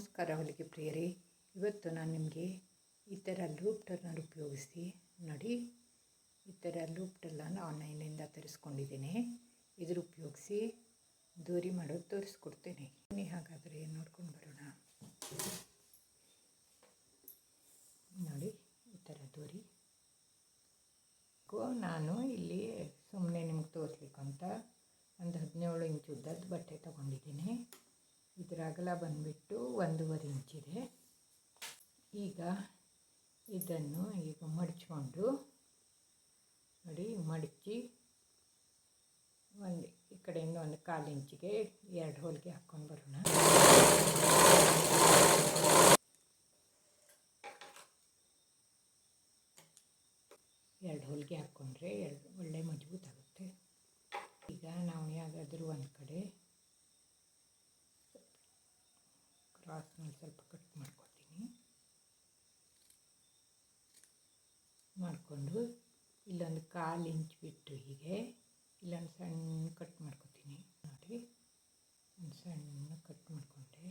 ನಮಸ್ಕಾರ ಹೊಲಿಗೆ ಪ್ರಿಯರೇ. ಇವತ್ತು ನಾನು ನಿಮಗೆ ಈ ಥರ ಲೂಪ್ ಟರ್ನರ್ ಉಪಯೋಗಿಸಿ ನೋಡಿ. ಈ ಥರ ಲೂಪ್ ಟರ್ನರ್ ಆನ್ಲೈನಿಂದ ತರಿಸ್ಕೊಂಡಿದ್ದೀನಿ. ಇದ್ರ ಉಪಯೋಗಿಸಿ ದೋರಿ ಮಾಡೋದು ತೋರಿಸ್ಕೊಡ್ತೇನೆ. ಬನ್ನಿ, ಹಾಗಾದರೆ ನೋಡ್ಕೊಂಡು ಬರೋಣ. ನೋಡಿ, ಈ ಥರ ದೋರಿ. ನಾನು ಇಲ್ಲಿ ಸುಮ್ಮನೆ ನಿಮ್ಗೆ ತೋರಿಸ್ಲಿಕ್ಕಂತ ಒಂದು ಹದಿನೇಳು ಇಂಚು ಉದ್ದದ ಬಟ್ಟೆ ತೊಗೊಂಡಿದ್ದೀನಿ. ಇದರ ಅಗಲ ಬಂದುಬಿಟ್ಟು ಒಂದೂವರೆ ಇಂಚಿದೆ ಈಗ ಇದನ್ನು ಈಗ ಮಡಚ್ಕೊಂಡು ನೋಡಿ, ಮಡಚಿ ಒಂದು ಈ ಕಡೆಯಿಂದ ಒಂದು ಕಾಲು ಇಂಚಿಗೆ ಎರಡು ಹೋಲಿಗೆ ಹಾಕ್ಕೊಂಡು ಬರೋಣ. ಎರಡು ಹೋಲಿಗೆ ಹಾಕ್ಕೊಂಡ್ರೆ ಎರಡು ಒಳ್ಳೆ ಮಜಬೂತಾಗುತ್ತೆ. ಈಗ ನಾವು ಯಾವುದಾದ್ರೂ ಒಂದು ಕಡೆ ಕ್ರಾಸ್ನಲ್ಲಿ ಸ್ವಲ್ಪ ಕಟ್ ಮಾಡ್ಕೊತೀನಿ. ಮಾಡಿಕೊಂಡು ಇಲ್ಲೊಂದು ಕಾಲು ಇಂಚ್ ಬಿಟ್ಟು ಹೀಗೆ ಇಲ್ಲೊಂದು ಸಣ್ಣ ಕಟ್ ಮಾಡ್ಕೊತೀನಿ. ನೋಡಿ, ಒಂದು ಸಣ್ಣ ಕಟ್ ಮಾಡಿಕೊಂಡೆ.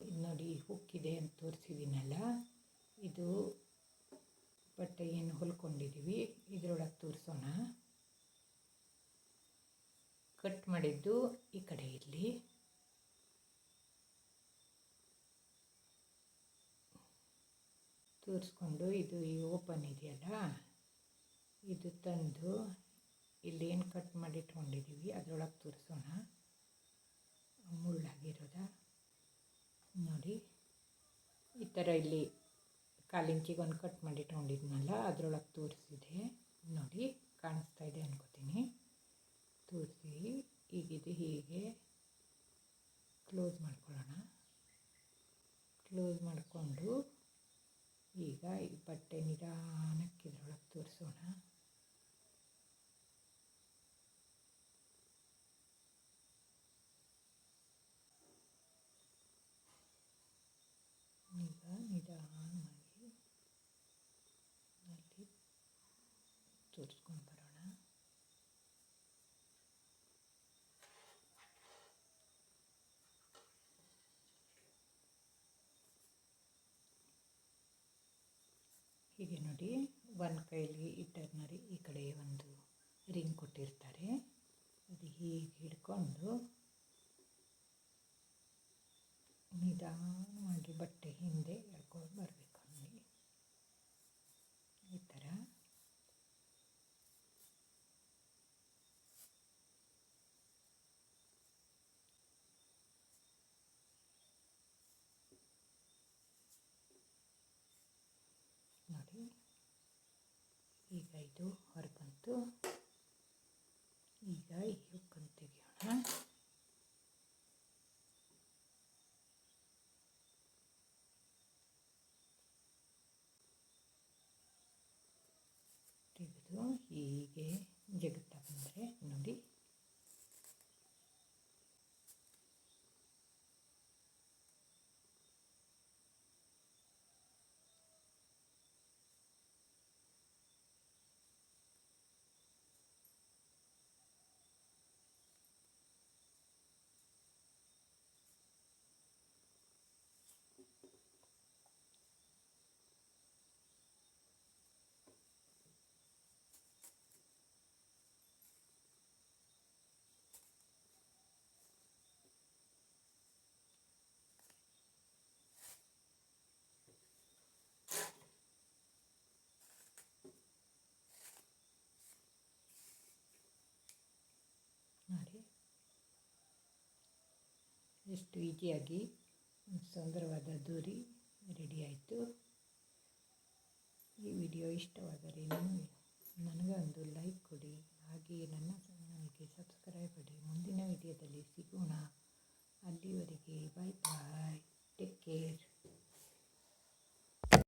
ಇದು ನೋಡಿ ಹುಕ್ಕಿದೆ ಅಂತ ತೋರಿಸಿದ್ದೀನಲ್ಲ, ಇದು ಬಟ್ಟೆ ಏನು ಹೊಲ್ಕೊಂಡಿದ್ದೀವಿ, ಇದರೊಳಗೆ ತೋರಿಸೋಣ. ಕಟ್ ಮಾಡಿದ್ದು ಈ ಕಡೆ ಇರಲಿ. ತೋರಿಸ್ಕೊಂಡು ಇದು ಈ ಓಪನ್ ಇದೆಯಲ್ಲ? ಇದು ತಂದು ಇಲ್ಲಿ ಏನು ಕಟ್ ಮಾಡಿ ಇಟ್ಕೊಂಡಿದ್ದೀವಿ ಅದರೊಳಗೆ ತೋರಿಸೋಣ. ಮುಳ್ಳಾಗಿರೋದ? ನೋಡಿ. ಈ ಥರ ಇಲ್ಲಿ ಕಾಲಿಂಚಿಗೆ ಒಂದು ಕಟ್ ಮಾಡಿ ಇಟ್ಕೊಂಡಿದ್ನಲ್ಲ ಅದರೊಳಗೆ ತೋರಿಸಿದೆ. ನೋಡಿ, ಕಾಣಿಸ್ತಾ ಇದೆ ಅನ್ಕೋತೀನಿ. ತೋರಿಸಿ ಈಗಿದೆ ಹೀಗೆ ಕ್ಲೋಸ್ ಮಾಡ್ಕೊಳ್ಳೋಣ. ಕ್ಲೋಸ್ ಮಾಡಿಕೊಂಡು ಈಗ ಈ ಬಟ್ಟೆ ನಿಧಾನಕ್ಕೆ ಇದರೊಳಗೆ ತೋರಿಸೋಣ. ಈಗ ನಿಧಾನವಾಗಿ ಅಲ್ಲಿ ತೋರಿಸ್ಕೊಂಡು ಹೀಗೆ ನೋಡಿ ಒಂದು ಕೈಲಿ ಇಟ್ಟರ್ನರಿ ಟರ್ನರಿ ಈ ಕಡೆ ಒಂದು ರಿಂಗ್ ಕೊಟ್ಟಿರ್ತಾರೆ. ಅದು ಹೀಗೆ ಹಿಡ್ಕೊಂಡು ನಿಧಾನವಾಗಿ ಬಟ್ಟೆ ಹಿಂದೆ ಎಳ್ಕೊಂಡು ಬರಬೇಕು ನೋಡಿ ಈ ಥರ ನೋಡಿ ಈಗ ಇದು ಹೊರಬಂತು ಈಗ ಈ ಹುಕ್ಕನ್ನು ತೆಗೆಯೋಣ ತೆಗೆದು ಹೀಗೆ ಎಷ್ಟು ಒಂದು ಸುಂದರವಾದ ದೂರಿ ರೆಡಿ ಆಯಿತು. ಈ ವಿಡಿಯೋ ಇಷ್ಟವಾದರೆ ನೀವು ನನಗೊಂದು ಲೈಕ್ ಕೊಡಿ, ಹಾಗೆಯೇ ನನ್ನ ಚಾನಲ್ಗೆ ಸಬ್ಸ್ಕ್ರೈಬ್ ಮಾಡಿ. ಮುಂದಿನ ವಿಡಿಯೋದಲ್ಲಿ ಸಿಗೋಣ. ಅಲ್ಲಿವರೆಗೆ ಬಾಯ್ ಬಾಯ್. Take care.